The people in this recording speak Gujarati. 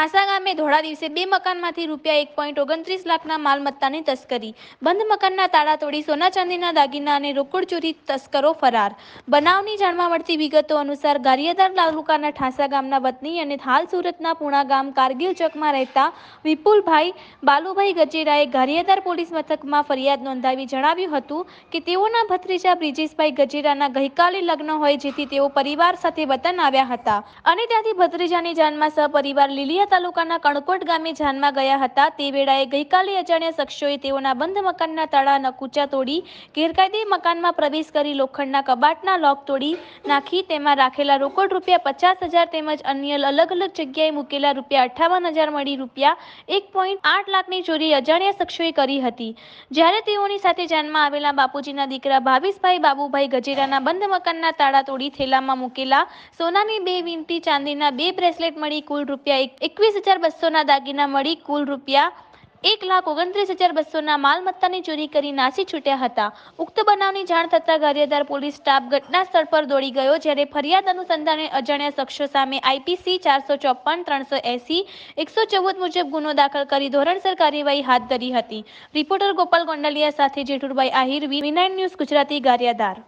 ગામે ધોળા દિવસે બે મકાનમાંથી રૂપિયા એક પોઈન્ટ ઓગણત્રીસ લાખના માલમત્તાની તસ્કરી બંધ મકાનના તાળા તોડી સોના ચાંદીના દાગીના અને રોકડ ચોરી તસ્કરો ફરાર. બનાવની જાણવા મળતી વિગતો અનુસાર ગારિયાદાર તાલુકાના ઠાસા ગામના વતની અને હાલ સુરતના પુણા ગામ કારગિલ ચોકમાં રહેતા વિપુલભાઈ બાલુભાઈ ગજેરાએ ગારિયાદાર પોલીસ મથકમાં ફરિયાદ નોંધાવી જણાવ્યું હતું કે તેઓના ભત્રીજા બ્રિજેશભાઈ ગજેરાના ગઈકાલે લગ્ન હોય જેથી તેઓ પરિવાર સાથે વતન આવ્યા હતા. અને ત્યાંથી ભત્રીજાની જાનમાં સહપરિવાર લીલિયા તાલુકાના કણકોટ ગામે જાનમાં ગયા હતા. તે વેળાએ ગઈકાલે અજાણ્યા શખ્સોએ તેઓના બંધ મકાનના તાળા નકુચા તોડી, ગેરકાયદે મકાનમાં પ્રવેશ કરી લોખંડના કબાટના લોક તોડી નાખી, તેમાં રાખેલા રોકડ રૂપિયા પચાસ હજાર તેમજ અન્ય અલગ અલગ જગ્યાએ મૂકેલા રૂપિયા અઠ્ઠાવન હજાર મળી રૂપિયા એક પોઈન્ટ આઠ લાખની ચોરી અજાણ્યા શખ્સોએ કરી હતી. જ્યારે તેઓની સાથે જાનમાં આવેલા બાપુજીના દીકરા ભાવિશભાઈ, બાબુભાઈ ગજેરાના બંધ મકાનના તાળા તોડી થેલામાં મૂકેલા સોનાની બે વીંટી ચાંદીના બે બ્રેસલેટ મળી કુલ રૂપિયા એકવીસ હજાર બસોના દાગીના મળી કુલ રૂપિયા એક લાખ ઓગણત્રીસ હજાર બસોના માલમત્તાની ચોરી કરી નાસી છૂટ્યા હતા. ઉક્ત બનાવની જાણ થતાં ગારિયાધાર પોલીસ સ્ટાફ ઘટના સ્થળ પર દોડી ગયો, જ્યારે ફરિયાદ અનુસંધાને અજાણ્યા શખ્સો સામે આઈપીસી ચારસો ચોપન ત્રણસો એસી, એકસો ચૌદ મુજબ ગુનો દાખલ કરી ધોરણસર કાર્યવાહી હાથ ધરી હતી. રિપોર્ટર ગોપાલ ગોંડલિયા સાથે જેઠુરભાઈ આહિર વિનાયન ન્યૂઝ ગુજરાતી ગારિયાધાર.